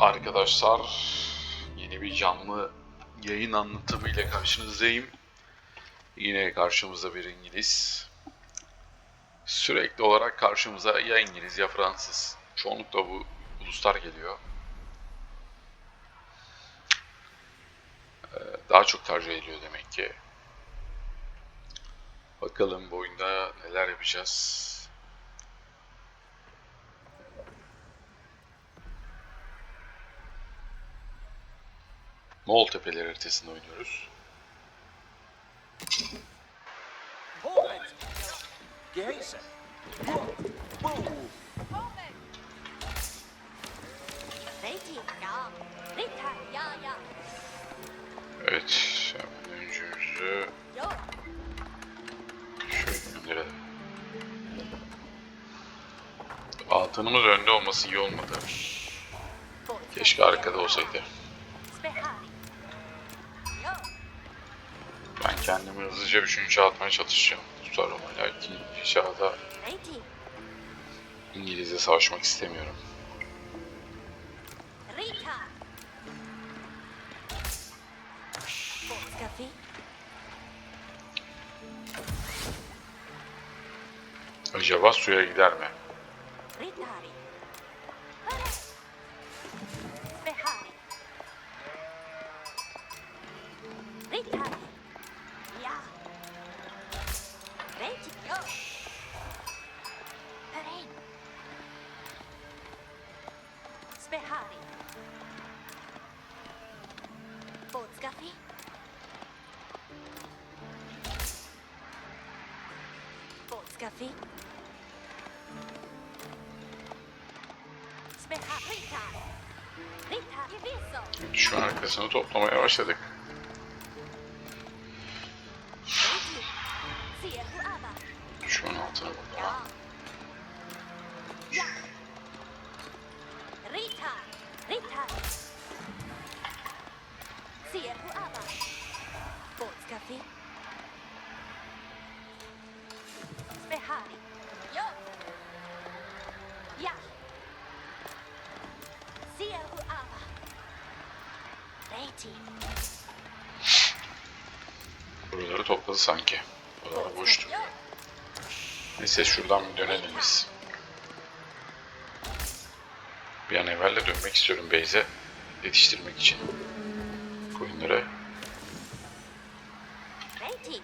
Arkadaşlar yeni bir canlı yayın anlatımıyla karşınızdayım. Yine karşımızda bir İngiliz. Sürekli olarak karşımıza ya İngiliz ya Fransız. Çoğunlukla bu uluslar geliyor. Ee, Daha çok tercih ediliyor demek ki. Bakalım bu oyunda neler yapacağız. Moğol Tepeleri haritasında oynuyoruz. Evet, Jo, şöyle gönderelim. Altınımız önde olması iyi olmadı. Keşke arkada olsaydı. Hızlıca 3. çağ atmaya çalışacağım. Tutar ama çağda Reiki, İngiliz'e savaşmak istemiyorum. Acaba suya gider mi? Båtskaffé. Spehari. Ritari. Ritari Veso. Düşman arkasını toplamaya başladık. Aba. Düşman altına bakalım. Rita. Rita. Siehu Aba. Båtskaffé. Spehari. Jo. Ja. Siehu Aba. Reiti. Buraları topladı sanki. Buralar boş duruyor. Neyse şuradan bir dönelim biz. Bir an evvel de dönmek istiyorum Beyze. Yetiştirmek için. Koyunları. Reiti.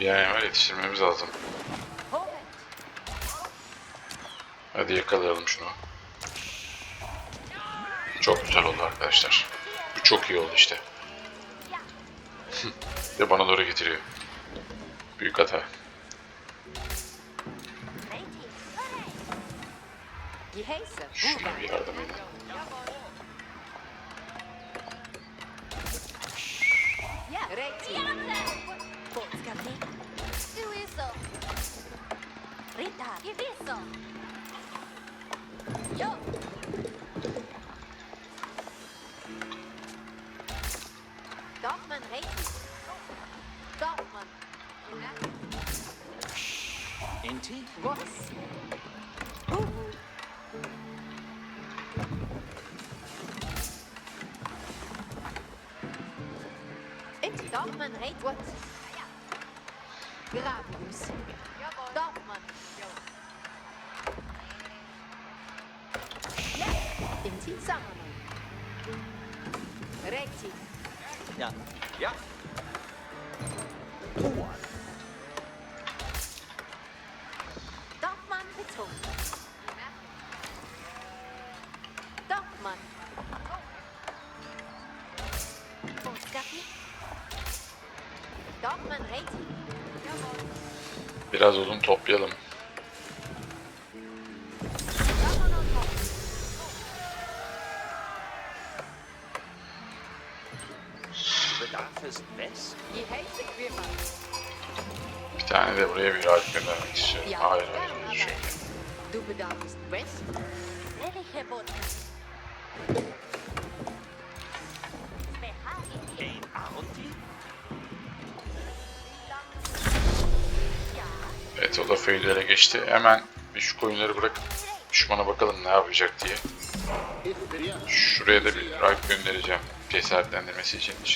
Bir an yetiştirmemiz lazım. Hadi yakalayalım şunu. Çok güzel oldu arkadaşlar. Bu çok iyi oldu işte. Ve bana doğru getiriyor. Büyük hata. Şuna bir yardım edin. Ja. Reiti. Båtskaffé. Du är så. Rita. Geviso. Jo. Dorfman Reiti. Dorfman. Inti? Was? Inti. Dorfman Reiti. What? Gravius. Dorfman. Ja. Inti. Sammanhang. Reiti. Ja. Ja. Tor! Biraz odun toplayalım. Bir tane de buraya bir harf göndermek istiyorum. Hayır, hayır. aber Evet o da feudale geçti. Hemen bir şu koyunları bırakıp düşmana bakalım ne yapacak diye. Şuraya da bir harf göndereceğim. Cesaretlendirmesi için so.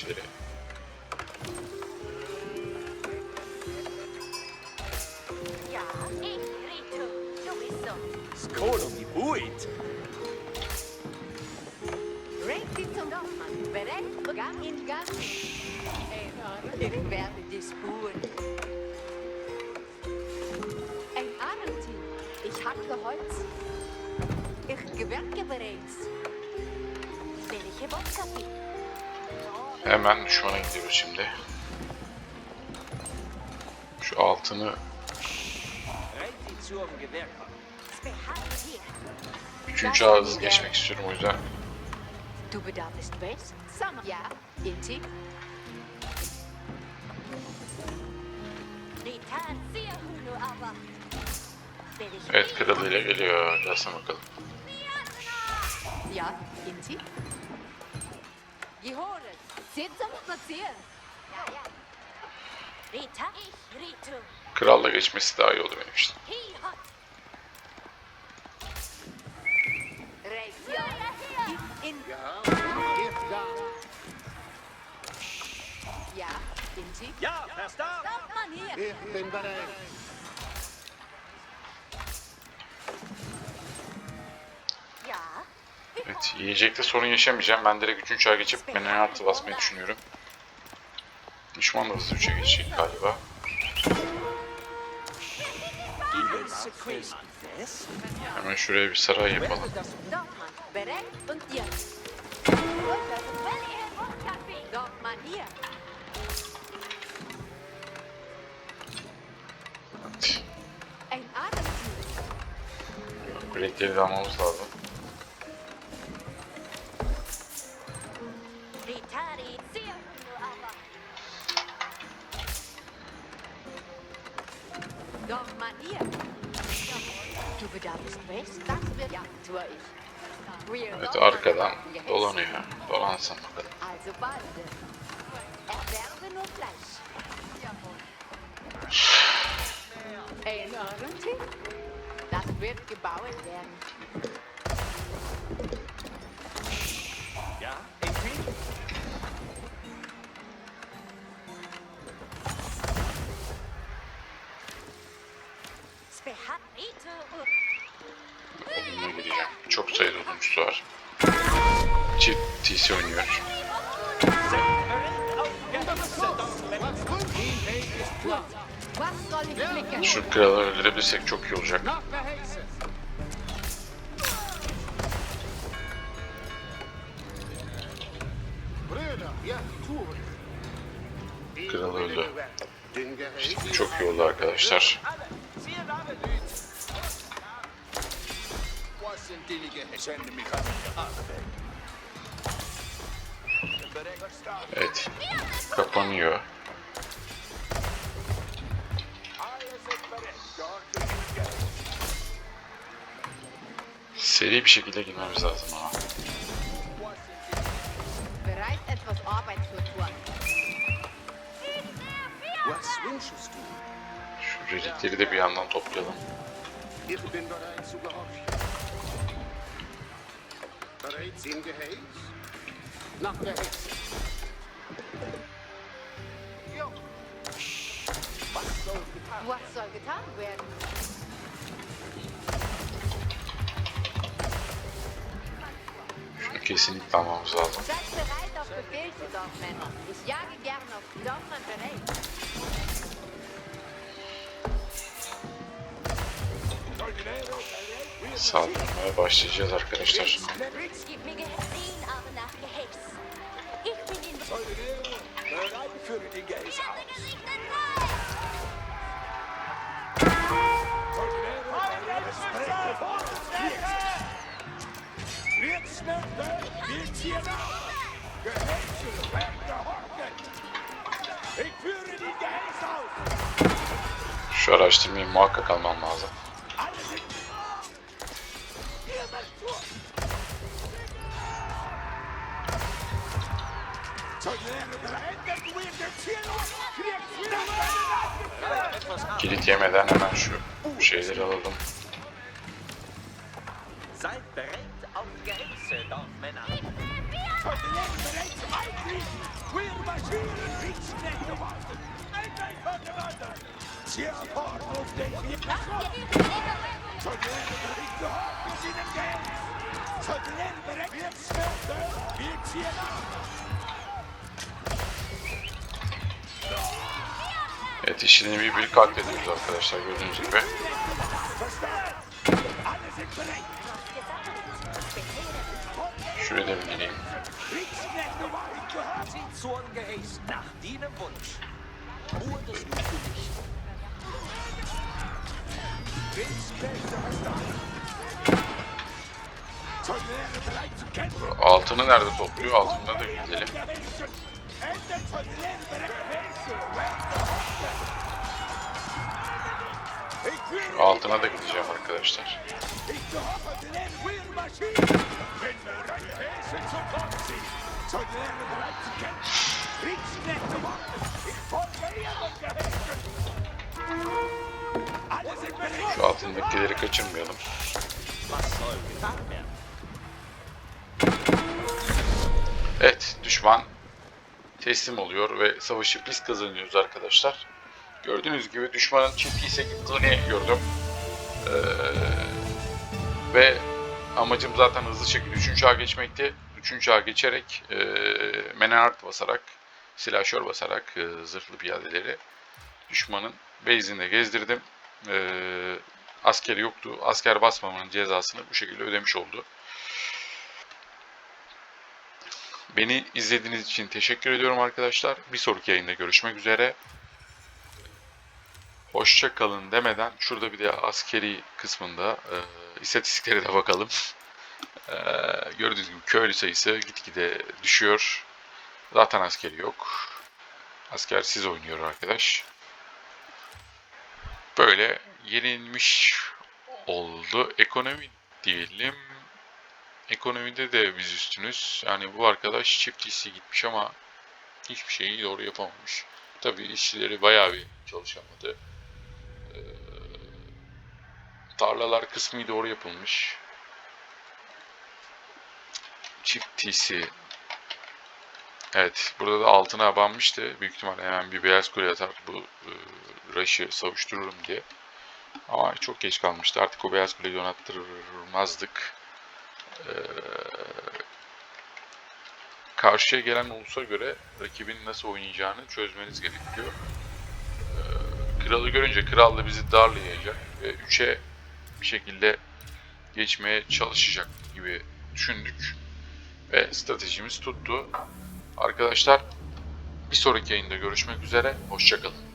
Skolo mi buit! İn. Ich werde Hacke Holz. Ich gewerke bereits. Welche Botschaft? Hemen düşmana gidiyoruz şimdi. Şu altını üçüncü ağızı geçmek istiyorum o yüzden. Du bedarfst West? Sommer. Ja, Inti. Ritan, sehr Hulu, aber. Welche Evet kralıyla geliyor. Gelsin bakalım. Ja, Inti. Spazieren. Ja, ja. Rita, Ritu. Kralla geçmesi daha iyi oldu benim için. Ja, Inti. Ja, verstanden! Kommt man hier. Ich bin bereit. Yiyecekte sorun yaşamayacağım. Ben direkt 3. çağa geçip menenatı basmayı düşünüyorum. Düşman da hızlı 3'e geçecek galiba. Hemen şuraya bir saray yapalım. Evet. De almamız lazım. Dorfmann hier. Du bedarfst West? Das wird ja, tue ich. Wir Evet Dorfmann arkadan haben geheißen. dolanıyor. Dolansın bakalım. Also bald. Erwerbe nur Fleisch. Das wird gebaut werden. Ja, Inti? Behat oduncusu var. Çift TC oynuyor. Şu kralı öldürebilirsek çok iyi olacak. Kral öldü. Geheiß. Çok iyi oldu arkadaşlar. Sind die? Sende mich an. Evet. Kapanıyor. Seri bir şekilde girmemiz lazım ama. Şu relikleri de bir yandan toplayalım. Ich bin bereit zu gehorchen. Bereit zum Geheiß? Nach der Hexe. Jo, Was soll getan Was soll getan werden? Şunu kesinlikle almamız lazım. Seid bereit auf Befehle, Dorfmänner. Ich jage gern auf die Dorfmann bereit. Saldırmaya başlayacağız arkadaşlar. Gib mir Geheiß, aber nach Kilit yemeden hemen şu şeyleri alalım. Seid bereit auf Gehäuse, Dorfmänner. Lehre bereit zum Einfließen. Queer Maschinen, Kriegsknechte warten. Einheit von dem anderen. Sehr fort auf den Vier. Zur Lehre bereit, bis in den Games. Zur Lehre bereit, Blitzschnitte, Blitzjäger. Evet işini bir bir katlediyoruz arkadaşlar gördüğünüz gibi. Şuraya da bir gireyim. Kriegsknechte warten, gehört. Sie zur Gehäuse Gehäschen. Alle sind bereit. Şu altındakileri kaçırmayalım. Evet düşman teslim oluyor ve savaşı biz kazanıyoruz arkadaşlar. Gördüğünüz gibi düşmanın Çintis'e gittiğini gördüm. Ee, ve amacım zaten hızlı şekilde 3. çağa geçmekti. 3. çağa geçerek e, menenart basarak, silahşör basarak e, zırhlı piyadeleri düşmanın base'inde gezdirdim. Ee, askeri yoktu. Asker basmamanın cezasını bu şekilde ödemiş oldu. Beni izlediğiniz için teşekkür ediyorum arkadaşlar. Bir sonraki yayında görüşmek üzere. Hoşça kalın demeden şurada bir de askeri kısmında e, istatistiklere de bakalım. E, gördüğünüz gibi köylü sayısı gitgide düşüyor. Zaten askeri yok. Askersiz oynuyor arkadaş. Böyle yenilmiş oldu. Ekonomi diyelim. Ekonomide de biz üstünüz. Yani bu arkadaş çift işçi gitmiş ama hiçbir şeyi doğru yapamamış. Tabii işçileri bayağı bir çalışamadı. Tarlalar kısmı doğru yapılmış. Çift TC. Evet, burada da altına abanmıştı. Büyük ihtimalle hemen bir beyaz kule atar bu e, Rush'ı savuştururum diye. Ama çok geç kalmıştı. Artık o beyaz kuleyi donattırmazdık. Ee, karşıya gelen ulusa göre rakibin nasıl oynayacağını çözmeniz gerekiyor. Ee, kralı görünce kral da bizi darlayacak ve 3'e bir şekilde geçmeye çalışacak gibi düşündük. Ve stratejimiz tuttu. Arkadaşlar bir sonraki yayında görüşmek üzere. Hoşçakalın.